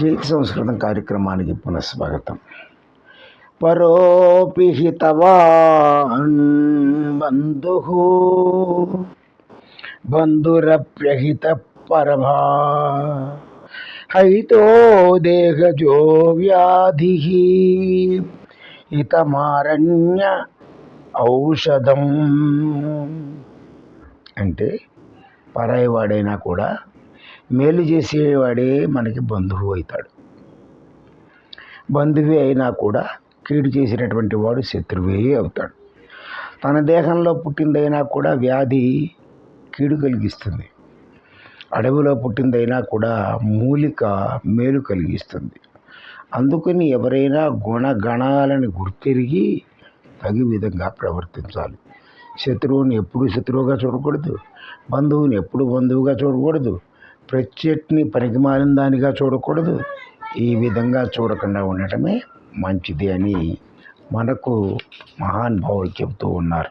జీవిత సంస్కృతం కార్యక్రమానికి పునఃస్వాగతం. పరోపిహితవాన్ బంధు బంధురప్యహిత పరభా హైతో దేహజో వ్యాధి హితమారణ్య ఔషధం. అంటే పరాయి వాడైనా కూడా మేలు చేసేవాడే మనకి బంధువు అవుతాడు. బంధువే అయినా కూడా కీడు చేసినటువంటి వాడు శత్రువే అవుతాడు. తన దేహంలో పుట్టిందైనా కూడా వ్యాధి కీడు కలిగిస్తుంది. అడవిలో పుట్టిందైనా కూడా మూలిక మేలు కలిగిస్తుంది. అందుకని ఎవరైనా గుణగణాలను గుర్తిరిగి తగి విధంగా ప్రవర్తించాలి. శత్రువుని ఎప్పుడు శత్రువుగా చూడకూడదు. బంధువుని ఎప్పుడు బంధువుగా చూడకూడదు. ప్రత్యర్థిని పనికిమాలిన దానిగా చూడకూడదు. ఈ విధంగా చూడకుండా ఉండటమే మంచిది అని మనకు మహానుభావులు చెబుతూ ఉన్నారు.